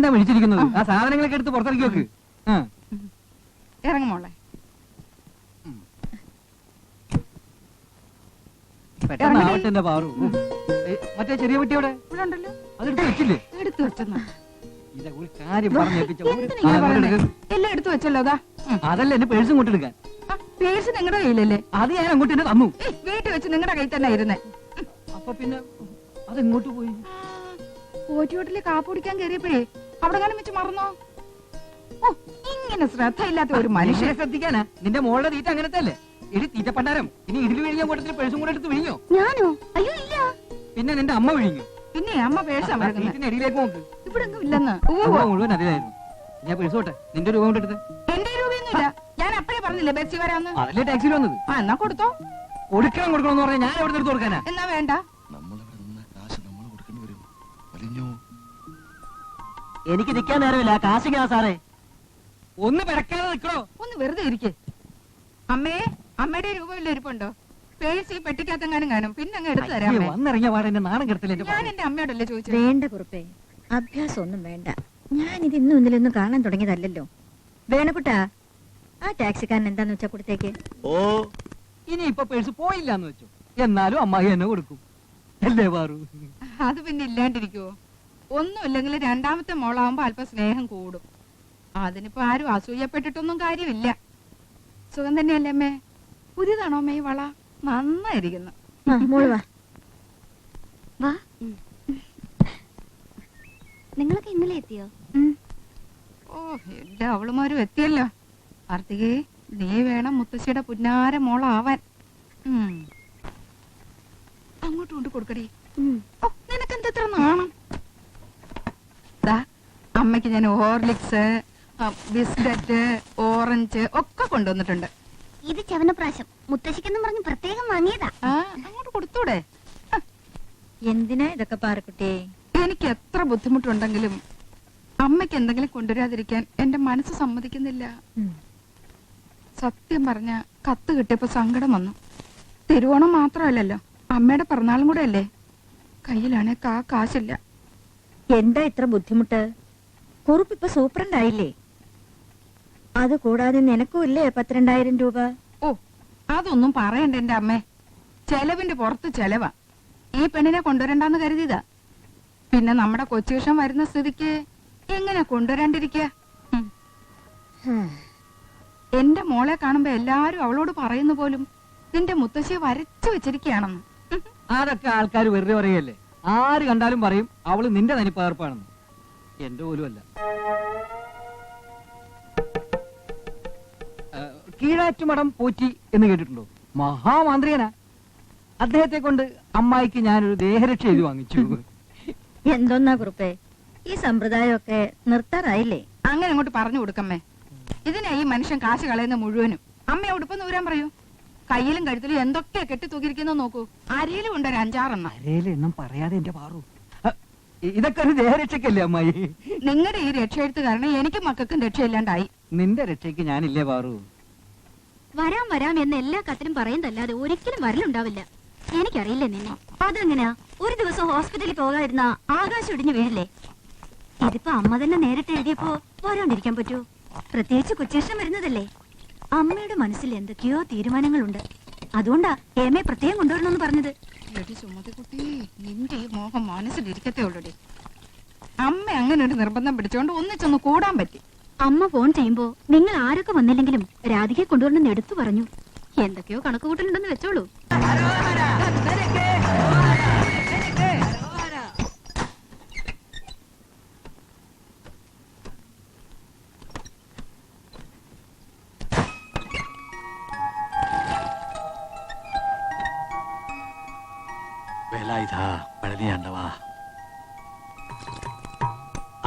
എന്താ വിളിച്ചിരിക്കുന്നത്? ആ സാധനങ്ങളൊക്കെ എടുത്ത് പുറത്തിറക്കി വെക്ക്. ഇറങ്ങുമോളെ പെട്ടെന്ന് ഇറങ്ങടി. ആവട്ടെ എന്റെ പാറു മറ്റേ ചെറിയ ഇവിടെ ഉണ്ടല്ലോ അതെടുത്ത് വെച്ചില്ലേ? എടുത്തു വെച്ചെന്നാ. ഇല്ല ഒരു കാര്യം പറഞ്ഞേൽപ്പിച്ച ഒരു എന്തിനാ സാധനം പറയുന്നേ? എടുക്ക്. എല്ലാം എടുത്തു വെച്ചല്ലോ അതാ അതല്ല എന്റെ പേഴ്സും കൊണ്ടെടുക്കാൻ? പേഴ്സ് നിങ്ങളുടെ കയ്യിലല്ലേ? അത് ഞാൻ അങ്ങോട്ട് തന്നെ തന്നു. ഏയ്, വീട്ടിൽ വെച്ച് നിങ്ങളുടെ കയ്യിൽ തന്നെ ഇരുന്നേ. അപ്പൊ പിന്നെ അതെങ്ങോട്ട് പോയി? കോറ്റിയോട്ടിൽ കാപ്പ് കുടിക്കാൻ കയറിയപ്പോഴേ അവിടെ കാലം വെച്ച് മറന്നോ? ഓ ഇങ്ങനെ ശ്രദ്ധയില്ലാത്ത ഒരു മനുഷ്യനെ ശ്രദ്ധിക്കാനാ? നിന്റെ മോളുടെ തീറ്റ അങ്ങനത്തെ അല്ലേ എടി തീറ്റ പണ്ടാരം. ഇനി ഇതിൽ വിഴിഞ്ഞ കൂട്ടത്തിൽ പേഴ്സും കൂടെ എടുത്ത് വിഴിഞ്ഞോ ഞാനോ? അയ്യോ ഇല്ല. പിന്നെ നിന്റെ അമ്മ വിഴിഞ്ഞു പിന്നെ അമ്മ പേഴ്സാ അടിയിലേക്ക് നോക്ക്. ഇവിടെ ഒന്നും ഇല്ലെന്ന്. ഓ രൂപ മുഴുവൻ അതിലായിരുന്നു. ഞാൻ പേഴ്സ് പോട്ടെ നിന്റെ രൂപ കൊണ്ട് എടുത്ത് എന്റെ രൂപയൊന്നുമില്ല ഞാൻ അപ്പഴേ പറഞ്ഞില്ലേ ബസ്സിൽ വരാന്ന്? അതല്ലേ ടാക്സിയിൽ വന്നത്? ആ എന്നാ കൊടുത്തോ. കൊടുക്കണം കൊടുക്കണം എന്ന് പറഞ്ഞാൽ ഞാൻ എവിടെ എടുത്ത് കൊടുക്കാനാ? എന്നാ വേണ്ട. എനിക്ക് നിൽക്കാൻ നേരമില്ല കാശിക്കാ സാറേ. ഒന്ന് പിറക്കാതെ നിൽക്കണോ? ഒന്ന് വെറുതെ ഇരിക്കേ. അമ്മേ അമ്മയുടെ രൂപമില്ല ഇരിപ്പുണ്ടോ പേഴ്സിൽ പെട്ടിക്കകത്തെങ്ങാനും കാണും. പിന്നെ അങ്ങ് എടുത്തു തരാം അമ്മേ. വന്നിറങ്ങിയ പാടെ എന്റെ നാണം കെടുത്തില്ല എന്റെ ഞാൻ. എന്റെ അമ്മയോടല്ലേ ചോദിച്ചത്? വേണ്ട കുറുപ്പേ അഭ്യാസം ഒന്നും വേണ്ട. ഞാൻ ഇത് ഇന്നും ഇന്നലൊന്നും കാണാൻ തുടങ്ങിയതല്ലല്ലോ. വേണക്കുട്ടാ ആ ടാക്സിക്കാരൻ എന്താന്ന് വെച്ചാ കൊടുത്തേക്ക്? ഓ. ഇനി ഇപ്പൊ പേഴ്സ് പോയില്ല എന്ന് വെച്ചു. എന്നാലും അമ്മായി എന്നെ കൊടുക്കും. അല്ലേ പാറു അത് പിന്നെ ഇല്ലാണ്ടിരിക്കുവോ? ഒന്നുമില്ലെങ്കിൽ രണ്ടാമത്തെ മോളാവുമ്പോ അല്പം സ്നേഹം കൂടും. അതിനിപ്പോ ആരും അസൂയപ്പെട്ടിട്ടൊന്നും കാര്യമില്ല. സുഖം തന്നെയല്ലേ അമ്മേ? പുതിയതാണോ അമ്മേ ഈ വള? നന്നായിരിക്കുന്നു. നിങ്ങളൊക്കെ ഇന്നലെ എത്തിയോ? ഓ എല്ലാ അവളുമാരും എത്തിയല്ലോ. കാർത്തികേ നീ വേണം മുത്തശ്ശിയുടെ പുന്നാര മോളാവാൻ. അങ്ങോട്ടും കൊണ്ട് കൊടുക്കടി. ഓ നാണം? അമ്മയ്ക്ക് ഞാൻ ഹോർലിക്സ് ബിസ്ക്കറ്റ് ഓറഞ്ച് ഒക്കെ കൊണ്ടുവന്നിട്ടുണ്ട്. ഇത് ചവനപ്രാശം. മുത്തശ്ശിക്കെന്നും പറഞ്ഞ് പ്രത്യേകം വാങ്ങിയതാ. അങ്ങോട്ട് കൊടുത്തൂടെ? എന്തിനാ ഇതൊക്കെ പാറക്കുട്ടിയെ എനിക്ക് എത്ര ബുദ്ധിമുട്ടുണ്ടെങ്കിലും അമ്മയ്ക്ക് എന്തെങ്കിലും കൊണ്ടുവരാതിരിക്കാൻ എന്റെ മനസ്സ് സമ്മതിക്കുന്നില്ല. സത്യം പറഞ്ഞ കത്ത് കിട്ടിയപ്പോ സങ്കടം വന്നു. തിരുവോണം മാത്രമല്ലല്ലോ അമ്മയുടെ പിറന്നാളും കൂടെ അല്ലേ കയ്യിലാണെ കാ കാശില്ല. എന്താ ഇത്ര ബുദ്ധിമുട്ട്? കുറുപ്പ് ഇപ്പൊ സൂപ്രണ്ട് ആയില്ലേ അത് കൂടാതെ നിനക്കും ഇല്ലേ പത്തിരണ്ടായിരം രൂപ? ഓ അതൊന്നും പറയണ്ട എന്റെ അമ്മേ. ചെലവിന്റെ പുറത്ത് ചെലവാ. ഈ പെണ്ണിനെ കൊണ്ടുവരണ്ടെന്ന് കരുതിയതാ. പിന്നെ നമ്മുടെ കൊച്ചുവിഷം വരുന്ന സ്ഥിതിക്ക് എങ്ങനെ കൊണ്ടുവരാണ്ടിരിക്കുക. എന്റെ മോളെ കാണുമ്പോ എല്ലാരും അവളോട് പറയുന്നു പോലും നിന്റെ മുത്തശ്ശിയെ വരച്ചു വെച്ചിരിക്കുകയാണെന്ന്. അതൊക്കെ ആൾക്കാർ വെറുതെ പറയല്ലേ? ആര് കണ്ടാലും പറയും അവൾ നിന്റെ തനിപ്പകർപ്പാണെന്ന്. എന്റെ പോലും അല്ല. കീഴാറ്റുമടം പോറ്റി എന്ന് കേട്ടിട്ടുണ്ടോ? മഹാമാന്ത്രികനാ അദ്ദേഹത്തെ കൊണ്ട് അമ്മായിക്ക് ഞാനൊരു ദേഹരക്ഷ എഴുതി വാങ്ങിച്ചു. എന്തോന്നാ കുറുപ്പേ? ഈ സമ്പ്രദായമൊക്കെ നിർത്താറായില്ലേ? അങ്ങനെ അങ്ങോട്ട് പറഞ്ഞു കൊടുക്കമ്മേ. ഇതിനാ ഈ മനുഷ്യൻ കാശ് കളയുന്ന മുഴുവനും. അമ്മ ഉടുപ്പെന്ന് ഊരാൻ പറയൂ. കയ്യിലും കഴുത്തിലും എന്തൊക്കെയാ കെട്ടി തൂക്കിയിരിക്കുന്ന നോക്കൂ. അരിയിലും ഉണ്ട് ഒരു അഞ്ചാറെണ്ണം. അരയിലെണ്ണം പറയാതെ എന്റെ പാറു. ഇതൊക്കെ ഒരു ദേഹരക്ഷക്കല്ലേ അമ്മായി? നിങ്ങളുടെ ഈ രക്ഷയെടുത്ത് കാരണം എനിക്ക് മക്കൾക്കും രക്ഷയില്ലാണ്ടായി. നിന്റെ രക്ഷയ്ക്ക് ഞാനില്ലേ പാറു വരാം വരാം എന്ന് എല്ലാ കത്തിനും പറയുന്നതല്ലാതെ ഒരിക്കലും വരലുണ്ടാവില്ല. എനിക്കറിയില്ല നിന്നെ? അതെങ്ങനെയാ ഒരു ദിവസം ഹോസ്പിറ്റലിൽ പോകാതിരുന്ന ആകാശം ഇടിഞ്ഞു വീഴില്ലേ? ഇതിപ്പോ അമ്മ തന്നെ നേരിട്ട് എഴുതിയപ്പോ വരാണ്ടിരിക്കാൻ പറ്റൂ. പ്രത്യേകിച്ച് കുച്ചേഷം വരുന്നതല്ലേ? അമ്മയുടെ മനസ്സിൽ എന്തൊക്കെയോ തീരുമാനങ്ങളുണ്ട്. അതുകൊണ്ടാ ഹേമയെ പ്രത്യേകം കൊണ്ടുവരണമെന്ന് പറഞ്ഞത്. എടി നിന്റെ ഈ മോഹം മനസ്സിലിരിക്കത്തേ ഉള്ളൂടി. അമ്മ അങ്ങനെ ഒരു നിർബന്ധം പിടിച്ചോണ്ട് ഒന്നിച്ചൊന്ന് കൂടാൻ പറ്റി. അമ്മ ഫോൺ ചെയ്യുമ്പോ നിങ്ങൾ ആരൊക്കെ വന്നില്ലെങ്കിലും രാധികയെ കൊണ്ടുവരണമെന്ന് എടുത്തു പറഞ്ഞു. എന്തൊക്കെയോ കണക്ക് കൂട്ടലുണ്ടെന്ന് വെച്ചോളൂ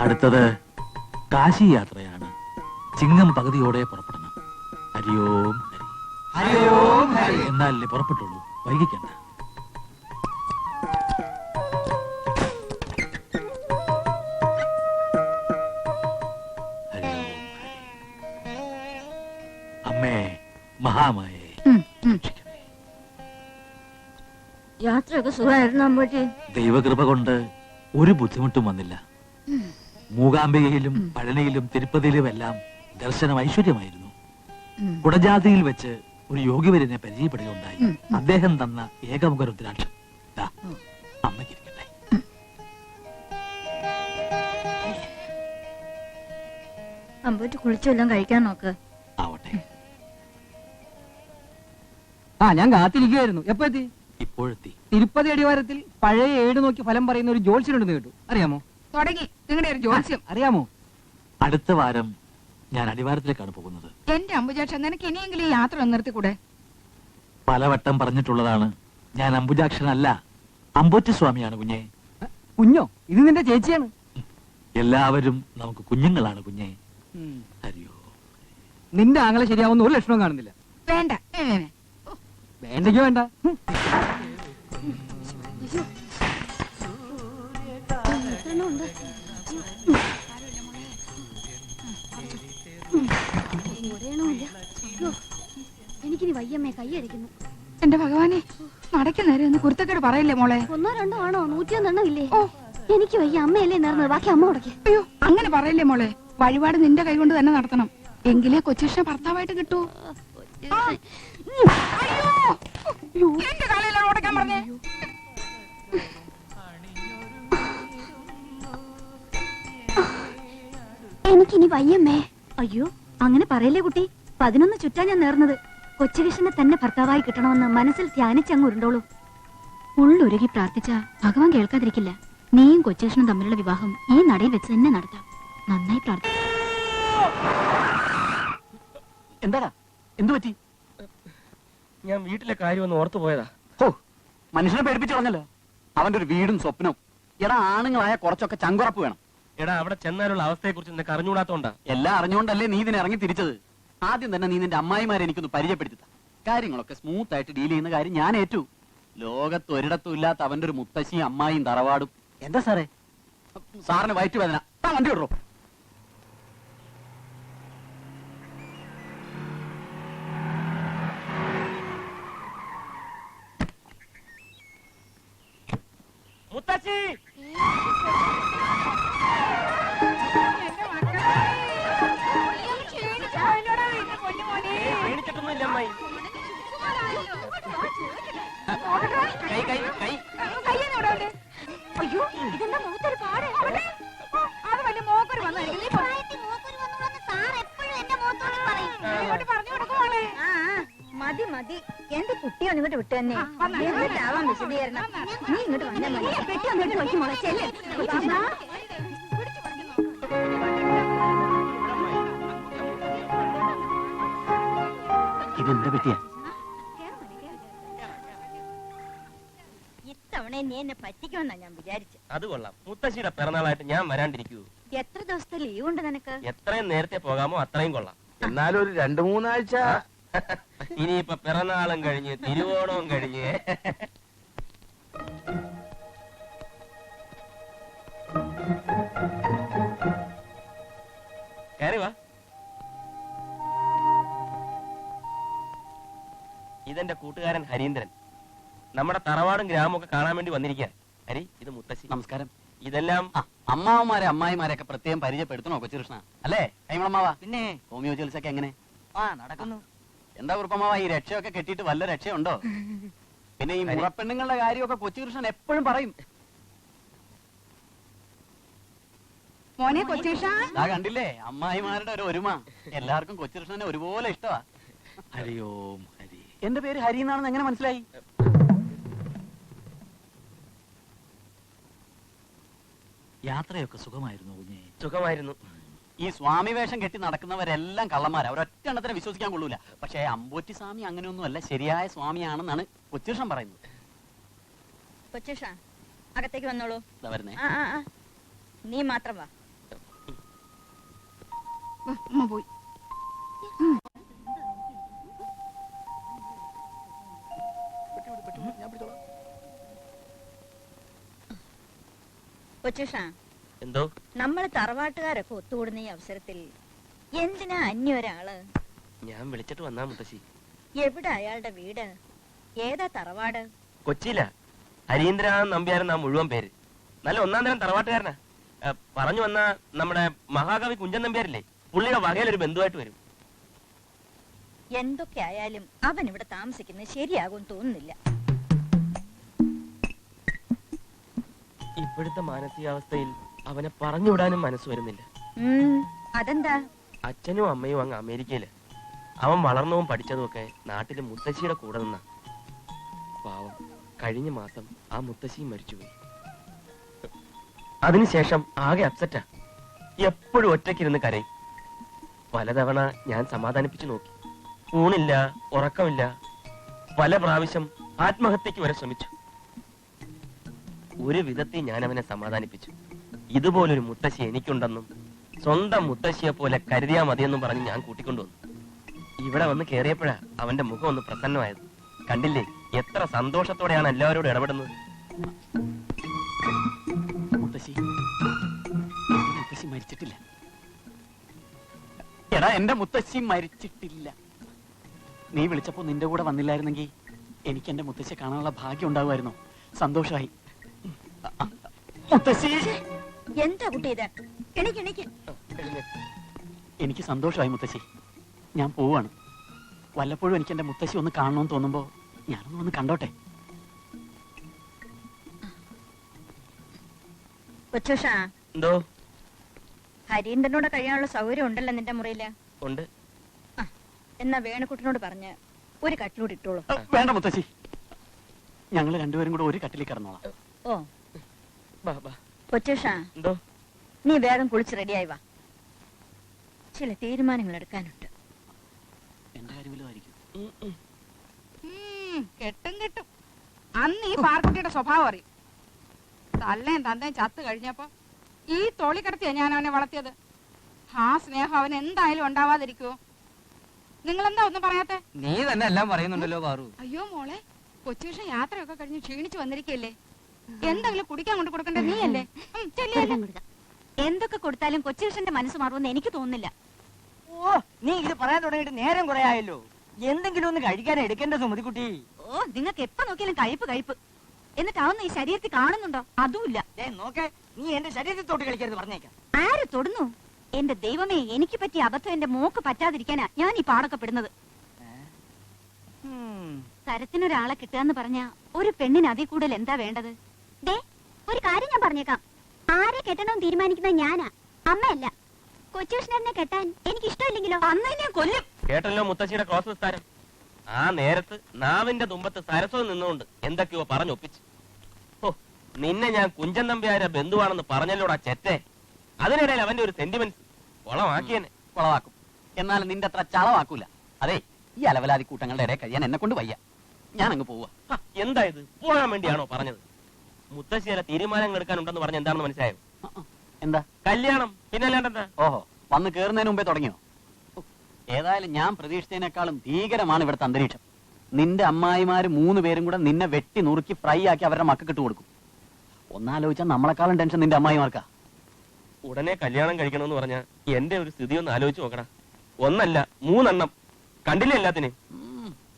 അടുത്തത് കാശി യാത്രയാണ്. ചിങ്ങം പകുതിയോടെ പുറപ്പെടണം. ഹരിയോം ഹരിയോം എന്നാലല്ലേ പുറപ്പെട്ടുള്ളൂ. വൈകിക്കണ്ട. അമ്മേ മഹാമായേ. യാത്രയൊക്കെ സുഖമായിരുന്നു അമ്പോട്ടി ദൈവകൃപ കൊണ്ട് ഒരു ബുദ്ധിമുട്ടും വന്നില്ല. മൂകാംബികയിലും പഴനിയിലും തിരുപ്പതിയിലും എല്ലാം ദർശനം ഐശ്വര്യമായിരുന്നു. കുടജാതിയിൽ വെച്ച് ഒരു യോഗിവരനെ പരിചയപ്പെടുകയുണ്ടായി. ഉം, ഉം. അദ്ദേഹം തന്ന ഏകമുഖ രുദ്രാക്ഷം. അമ്മയ്ക്കിരിക്കട്ടെ അമ്പൂറ്റ് കുളിച്ചെല്ലാം കഴിക്കാൻ നോക്ക്. ആവട്ടെ. ആ ഞാൻ കാത്തിരിക്കുകയായിരുന്നു. എപ്പോ എത്തി? ഇപ്പോഴെത്തി. തിരുപ്പതി അടിവാരത്തിൽ പഴയ ഏട് നോക്കി ഫലം പറയുന്ന ഒരു ജോത്സ്യനുണ്ടെന്ന് കേട്ടു. അറിയാമോ? തുടങ്ങി. നിങ്ങളുടെ ഒരു ജോത്സ്യം അറിയാമോ? അടുത്ത വാരം ഞാൻ അടിവാരത്തിലേക്കാണ് പോകുന്നത്. എന്റെ അമ്പുജാക്ഷൻ നിനക്ക് ഇനിയെങ്കിലും ഈ യാത്ര ഒന്ന് നിർത്തിക്കൂടെ? പലവട്ടം പറഞ്ഞിട്ടുള്ളതാണ്. ഞാൻ അംബുജാക്ഷനല്ല അമ്പൊറ്റ സ്വാമിയാണ് കുഞ്ഞെ കുഞ്ഞോ? ഇത് നിന്റെ ചേച്ചിയാണ്. എല്ലാവരും നമുക്ക് കുഞ്ഞുങ്ങളാണ് കുഞ്ഞെ. ഹരിയോ. നിന്റെ ആങ്ങളെ ശരിയാവുന്ന ഒരു ലക്ഷണവും കാണുന്നില്ല. വേണ്ട ഏ, ഏ, ഏ. വേണ്ടെങ്കി വേണ്ട. ഹും. കൈയടിക്കുന്നു. എന്റെ ഭഗവാനെ നടക്ക് നേരെ ഒന്ന് കുരുത്തക്കേട് പറയില്ലേ മോളെ? ഒന്നോ രണ്ടോ ആണോ? നൂറ്റിയൊന്നെണ്ണം ഇല്ലേ ഓ. എനിക്ക് വയ്യ അമ്മയല്ലേ നേർന്നത്? ബാക്കി അമ്മ ഉടക്കി. അയ്യോ അങ്ങനെ പറയില്ലേ മോളെ? വഴിപാട് നിന്റെ കൈ കൊണ്ട് തന്നെ നടത്തണം. എങ്കിലേ കൊച്ചിഷ്ണ ഭർത്താവായിട്ട് കിട്ടൂ. ആ. അയ്യോ. എന്റെ കാലയിലാണ് ഓടക്കാൻ പറഞ്ഞേ? എനിക്കിനി വയ്യമ്മേ. അയ്യോ അങ്ങനെ പറയല്ലേ കുട്ടി? പതിനൊന്ന് ചുറ്റാ ഞാൻ നേർന്നത്. കൊച്ചുകൃഷ്ണനെ തന്നെ ഭർത്താവായി കിട്ടണമെന്ന് മനസ്സിൽ ധ്യാനിച്ചങ്ങ് ഉരുണ്ടോളൂ ഉള്ളുരുകി പ്രാർത്ഥിച്ച ഭഗവാൻ കേൾക്കാതിരിക്കില്ല. നീയും കൊച്ചുകൃഷ്ണനും തമ്മിലുള്ള വിവാഹം ഈ നടയിൽ വെച്ച് തന്നെ നടത്താം. നന്നായി പ്രാർത്ഥിക്കും. എന്താടാ? എന്തു പറ്റി? ഞാൻ വീട്ടിലെ കാര്യം ഒന്ന് ഓർത്തു പോയതാ. ഹോ മനുഷ്യനെ പേടിപ്പിച്ചു പറഞ്ഞല്ലോ അവന്റെ ഒരു വീടും സ്വപ്നവും. എടാ ആണുങ്ങളായ കുറച്ചൊക്കെ ചങ്കുറപ്പ് വേണം. എടാ അവിടെ ചെന്നാലുള്ള അവസ്ഥയെ കുറിച്ച് നിനക്ക് അറിഞ്ഞുകൂടാത്തോണ്ടാ. എല്ലാം അറിഞ്ഞുകൊണ്ടല്ലേ നീ ഇതിനെ ഇറങ്ങി തിരിച്ചത്? ആദ്യം തന്നെ നീ നിന്റെ അമ്മായിമാരെ എനിക്കൊന്ന് പരിചയപ്പെടുത്തി. കാര്യങ്ങളൊക്കെ സ്മൂത്ത് ആയിട്ട് ഡീൽ ചെയ്യുന്ന കാര്യം ഞാൻ ഏറ്റു. ലോകത്ത് ഒരിടത്തും ഇല്ലാത്ത അവന്റെ ഒരു മുത്തശ്ശിയും അമ്മായിയും തറവാടും. എന്താ സാറേ? സാറിന് വയറ്റ് വേദന. വണ്ടി വിടറോ. മുത്തശ്ശി! അയ്യോ ഇതെന്താ മുഖത്തൊരു പാട്? അത് വലിയ മോക്കൊരു വന്നായിരിക്കും പറഞ്ഞു കൊടുക്കും മോളെ. മതി മതി. എന്റെ കുട്ടിയെ ഇങ്ങോട്ട് വിട്ടു തന്നെ. എന്നിട്ടാവാൻ വിശദീകരണം. നീ ഇങ്ങോട്ട് വന്നാൽ മതി. പെട്ടി അങ്ങോട്ട് നോക്കി മുളച്ചല്ലേ ചെല്ലേ. ഇതെന്താ പറ്റിയ? ഇത്തവണ നീ എന്നെ പറ്റിക്കുമെന്നാ ഞാൻ വിചാരിച്ചു. അത് കൊള്ളാം. മുത്തശ്ശിയുടെ പിറന്നാളായിട്ട് ഞാൻ വരാണ്ടിരിക്കൂ. എത്ര ദിവസത്തെ ലീവ് ഉണ്ട് നിനക്ക്? എത്രയും നേരത്തെ പോകാമോ അത്രയും കൊള്ളാം. എന്നാലും ഒരു രണ്ടു മൂന്നാഴ്ച. ഇനിയിപ്പൊ പിറന്നാളും കഴിഞ്ഞ് തിരുവോണവും കഴിഞ്ഞ്. കയറി വാ. ഇതെന്റെ കൂട്ടുകാരൻ ഹരീന്ദ്രൻ. നമ്മുടെ തറവാടും ഗ്രാമവും ഒക്കെ കാണാൻ വേണ്ടി വന്നിരിക്കാൻ അരി ഇത് മുത്തശ്ശി. നമസ്കാരം. ഇതെല്ലാം അമ്മാവന്മാരെ അമ്മായിമാരെ ഒക്കെ പ്രത്യേകം പരിചയപ്പെടുത്തണോ കൊച്ചുകൃഷ്ണ? അല്ലേ? കൈമളമാവ പിന്നെ? ഹോമിയോ ചികിത്സ ഒക്കെ എങ്ങനെ? ആ നടക്കുന്നു. എന്താ കുറുപ്പമ്മാവ ഈ രക്ഷയൊക്കെ കെട്ടിയിട്ട് വല്ല രക്ഷയുണ്ടോ? പിന്നെ ഈ മുറപ്പെണ്ണുങ്ങളുടെ കാര്യമൊക്കെ കൊച്ചുകൃഷ്ണൻ എപ്പോഴും പറയും. മോനെ കൊച്ചുകൃഷ്ണ. ആ കണ്ടില്ലേ? അമ്മായിമാരുടെ ഒരു ഒരുമ. എല്ലാവർക്കും കൊച്ചുകൃഷ്ണനെ ഒരുപോലെ ഇഷ്ടമാ ഹരിയോം ഹരി എന്റെ പേര് ഹരി എന്നാണെന്ന് എങ്ങനെ മനസ്സിലായി? യാത്രയൊക്കെ സുഖമായിരുന്നു കുഞ്ഞെ. സുഖമായിരുന്നു. ഈ സ്വാമി വേഷം കെട്ടി നടക്കുന്നവരെല്ലാം കള്ളന്മാരാ. ഒരൊറ്റ എണ്ണത്തിനെ വിശ്വസിക്കാൻ കൊള്ളൂല. പക്ഷേ അമ്പോറ്റി സ്വാമി അങ്ങനെയൊന്നും അല്ല ശരിയായ സ്വാമിയാണെന്നാണ് കൊച്ചുഷം പറയുന്നത്. കൊച്ചുഷ അകത്തേക്ക് വന്നോളൂ. വരുന്നേ. നീ മാത്രം വാ. അമ്മ പോയി. കൊച്ചുഷ? എന്തോ? നമ്മൾ തറവാട്ടുകാരൊക്കെ ഒത്തുകൂടുന്ന ഈ അവസരത്തിൽ എന്തിനാ അന്യ ഒരാൾ? ഞാൻ വിളിച്ചിട്ട് വന്നാ മുത്തശ്ശി. എവിടെ അയാളുടെ വീട്? ഏതാ തറവാട്? കൊച്ചിയില. ഹരീന്ദ്ര നമ്പ്യാരെന്നാ മുഴുവൻ പേര്. നല്ല ഒന്നാം തരം തറവാട്ടുകാരനാ. പറഞ്ഞു വന്ന നമ്മുടെ മഹാകവി കുഞ്ചൻ നമ്പ്യാരില്ലേ? പുള്ളിയുടെ വകയിലൊരു ബന്ധുവായിട്ട് വരും. എന്തൊക്കെ ആയാലും അവൻ ഇവിടെ താമസിക്കുന്നത് ശരിയാകും തോന്നുന്നില്ല. ഇപ്പോഴത്തെ മാനസികാവസ്ഥയിൽ അവനെ പറഞ്ഞുവിടാനും മനസ്സ് വരുന്നില്ല. അതെന്താ? അച്ഛനും അമ്മയും അങ്ങ് അമേരിക്കയിൽ. അവൻ വളർന്നവും പഠിച്ചതും ഒക്കെ നാട്ടിലെ മുത്തശ്ശിയുടെ കൂടെ നിന്നാ. പാവം കഴിഞ്ഞ മാസം ആ മുത്തശ്ശിയും മരിച്ചുപോയി. അതിനുശേഷം ആകെ അപ്സെറ്റാ എപ്പോഴും ഒറ്റയ്ക്കിരുന്ന് കരയും. പലതവണ ഞാൻ സമാധാനിപ്പിച്ചു നോക്കി. ഊണില്ല ഉറക്കമില്ല. പല പ്രാവശ്യം ആത്മഹത്യക്ക് വരെ ശ്രമിച്ചു. ഒരു വിധത്തിൽ ഞാൻ അവനെ സമാധാനിപ്പിച്ചു. ഇതുപോലൊരു മുത്തശ്ശി എനിക്കുണ്ടെന്നും സ്വന്തം മുത്തശ്ശിയെ പോലെ കരുതിയാ മതിയെന്നും പറഞ്ഞ് ഞാൻ കൂട്ടിക്കൊണ്ടുവന്നു. ഇവിടെ വന്ന് കേറിയപ്പോഴാ അവന്റെ മുഖം ഒന്ന് പ്രസന്നമായത്. കണ്ടില്ലേ എത്ര സന്തോഷത്തോടെയാണ് എല്ലാവരോടും ഇടപെടുന്നത്. മുത്തശ്ശി മരിച്ചിട്ടില്ല. എടാ എന്റെ മുത്തശ്ശി മരിച്ചിട്ടില്ല. നീ വിളിച്ചപ്പോ നിന്റെ കൂടെ വന്നില്ലായിരുന്നെങ്കിൽ എനിക്ക് എന്റെ മുത്തശ്ശിയെ കാണാനുള്ള ഭാഗ്യം ഉണ്ടാകുമായിരുന്നു. സന്തോഷമായി. എന്താ കുട്ടി ഇത്? എനിക്ക് എണിക്ക്. എനിക്ക് സന്തോഷമായി മുത്തശ്ശി. ഞാൻ പോവാണ്. വല്ലപ്പോഴും എനിക്ക് എന്റെ മുത്തശ്ശി ഒന്ന് കാണണമെന്ന് തോന്നുമ്പോ ഞാനൊന്ന് ഒന്ന് കണ്ടോട്ടെ. കൊച്ചൂഷ എന്തോ? ഹരീന്ദ്രനോട് കഴിയാനുള്ള സൗകര്യം ഉണ്ടല്ലോ നിന്റെ മുറിയിൽ? ഉണ്ട്. എന്നാ വേണക്കുട്ടനോട് പറഞ്ഞ് ഒരു കട്ടിലൂടെ ഇട്ടോളൂ. വേണ്ട മുത്തശ്ശി. ഞങ്ങൾ രണ്ടുപേരും കൂടെ ഒരു കട്ടിലിൽ കിടന്നോളാം. ഓ. കൊച്ചൂഷ നീ വേഗം കുളിച്ച് റെഡിയായി വാ. ചില തീരുമാനങ്ങൾ എടുക്കാനുണ്ട്. കെട്ടും കെട്ടും. അന്ന് ഈ പാർക്കുട്ടിയുടെ സ്വഭാവം അറിയും. തല്ലേം തന്തേം ചത്ത് കഴിഞ്ഞപ്പോ ഈ തോളി കിടത്തിയാ ഞാൻ അവനെ വളർത്തിയത്. ആ സ്നേഹം അവൻ എന്തായാലും ഉണ്ടാവാതിരിക്കുവോ? നിങ്ങൾ എന്താ ഒന്നും പറയാത്തെ? നീ തന്നെ എല്ലാം പറയുന്നുണ്ടല്ലോ ബാറു അയ്യോ മോളെ കൊച്ചു യാത്രയൊക്കെ കഴിഞ്ഞ് ക്ഷീണിച്ചു വന്നിരിക്കല്ലേ എന്തെങ്കിലും കുടിക്കാൻ കൊണ്ട് കൊടുക്കണ്ട? നീയല്ലേ. എന്തൊക്കെ കൊടുത്താലും കൊച്ചുകൃഷ്ണന്റെ മനസ്സ് മാറുമെന്ന് എനിക്ക് തോന്നുന്നില്ല. ഓ നീ ഇത് പറയാൻ തുടങ്ങിയിട്ട് നേരം കുറെ ആയല്ലോ. എന്തെങ്കിലും ഒന്ന് കഴിക്കാൻ എടുക്കണ്ട സുമതിക്കുട്ടി ഓ നിങ്ങൾക്ക് എപ്പോ നോക്കിയാലും കഴിപ്പ് കഴിപ്പ് എന്നിട്ട് അവന്ന് ഈ ശരീരത്തിൽ കാണുന്നുണ്ടോ? അതുമില്ല. ദേ നോക്ക് നീ എന്റെ ശരീരത്തിൽ തൊട്ട് കളിക്കരുത് പറഞ്ഞേക്കാം. ആര് തൊടുന്നു? എന്റെ ദൈവമേ എനിക്ക് പറ്റിയ അബദ്ധം എന്റെ മോക്ക് പറ്റാതിരിക്കാനാ ഞാൻ ഈ പാടൊക്കെ പെടുന്നത്. കിട്ടുക എന്ന് പറഞ്ഞ ഒരു പെണ്ണിന് അതിൽ കൂടുതൽ എന്താ വേണ്ടത്? ഒരു കാര്യം ഞാൻ പറഞ്ഞേക്കാം. ആരെ കെട്ടണമെന്ന് തീരുമാനിക്കുന്നത് ഞാനാ. അമ്മയല്ല. കൊച്ചുകൃഷ്ണനെ കെട്ടാൻ എനിക്ക് ഇഷ്ടമില്ലെങ്കിലോ അന്ന് ഞാൻ കൊല്ലും. കേട്ടല്ലോ മുത്തശ്ശിയുടെ ക്രോസ് വിസ്താരം. ആ നേരത്ത് നാവിന്റെ തുമ്പത്ത് സരസ്വം നിന്നുകൊണ്ട് എന്തൊക്കെയോ പറഞ്ഞൊപ്പിച്ചു. ഓ നിന്നെ ഞാൻ കുഞ്ചൻ നമ്പ്യാരെ ബന്ധുവാണെന്ന് പറഞ്ഞല്ലോടാ ചെറ്റേ. അതിനിടയിൽ അവന്റെ ഒരു സെന്റിമെന്റ് കൊളമാക്കിയനെ. കൊളവാക്കും. എന്നാൽ നിന്റെ അത്ര ചളവാക്കൂല. അതെ ഈ അലവലാതി കൂട്ടങ്ങളുടെ ഇടയിൽ കഴിയാൻ എന്നെ കൊണ്ട് വയ്യ. ഞാൻ അങ്ങ് പോവാ എന്തായത് എന്താ പോകാൻ വേണ്ടിയാണോ പറഞ്ഞത്? മുത്തശ്ശി ചില തീരുമാനങ്ങൾ എടുക്കാനുണ്ടെന്ന് പറഞ്ഞ എന്താണെന്ന് മനസ്സിലായോ. എന്താ? കല്യാണം. പിന്നെ അല്ലാണ്ടെന്താ ഓഹോ. വന്ന് കേറുന്നതിന് മുമ്പേ തുടങ്ങിയോ? ഏതായാലും ഞാൻ പ്രതീക്ഷിച്ചതിനേക്കാളും ഭീകരമാണ് ഇവിടുത്തെ അന്തരീക്ഷം. നിന്റെ അമ്മായിമാര് മൂന്ന് പേരും കൂടെ നിന്നെ വെട്ടി നുറുക്കി ഫ്രൈ ആക്കി അവരുടെ മക്കൾക്ക് ഇട്ട് കൊടുക്കും. ഒന്നാലോചിച്ചാൽ നമ്മളെക്കാളും ടെൻഷൻ നിന്റെ അമ്മായിമാർക്കാ. ഉടനെ കല്യാണം കഴിക്കണമെന്ന് പറഞ്ഞ എന്റെ ഒരു സ്ഥിതി ഒന്ന് ആലോചിച്ച് നോക്കടാ ഒന്നല്ല മൂന്നെണ്ണം. കണ്ടില്ലേ എല്ലാത്തിനെയും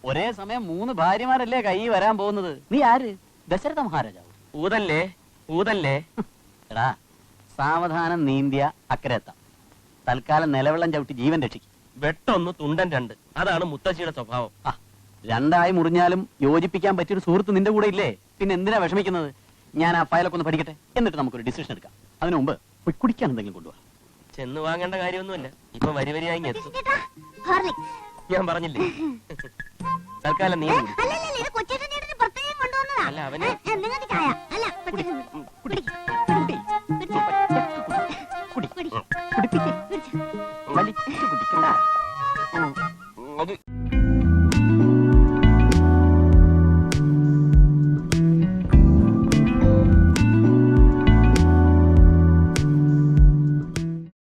ഒരേ സമയം മൂന്ന് ഭാര്യമാരല്ലേ കൈ വരാൻ പോകുന്നത്? നീ ആര്? ദശരഥ മഹാരാജാവ് ഊതല്ലേ ഊതല്ലേ? എടാ സാവധാനം നീന്തിയ അക്കരെത്താം തൽക്കാലം നിലവെള്ളം ചവിട്ടി ജീവൻ രക്ഷിക്കും. വെട്ടൊന്ന് തുണ്ടൻ രണ്ട്. അതാണ് മുത്തശ്ശിയുടെ സ്വഭാവം. ആ രണ്ടായി മുറിഞ്ഞാലും യോജിപ്പിക്കാൻ പറ്റിയൊരു സുഹൃത്ത് നിന്റെ കൂടെ ഇല്ലേ? പിന്നെ എന്തിനാ വിഷമിക്കുന്നത്? ഞാൻ ആ ഫയലൊക്കെ ഒന്ന് പഠിക്കട്ടെ? എന്നിട്ട് നമുക്കൊരു ഡിസിഷൻ എടുക്കാം. അതിനു മുമ്പ് പോയി കുടിക്കാൻ എന്തെങ്കിലും കൊണ്ടുപോകാം ചെന്ന് വാങ്ങേണ്ട കാര്യമൊന്നുമില്ല. ഇപ്പൊ വരി വരിയായി എത്തും. ഞാൻ പറഞ്ഞില്ലേ? തൽക്കാലം നീ കുടി. അല്ല അവന് കുടി കുടി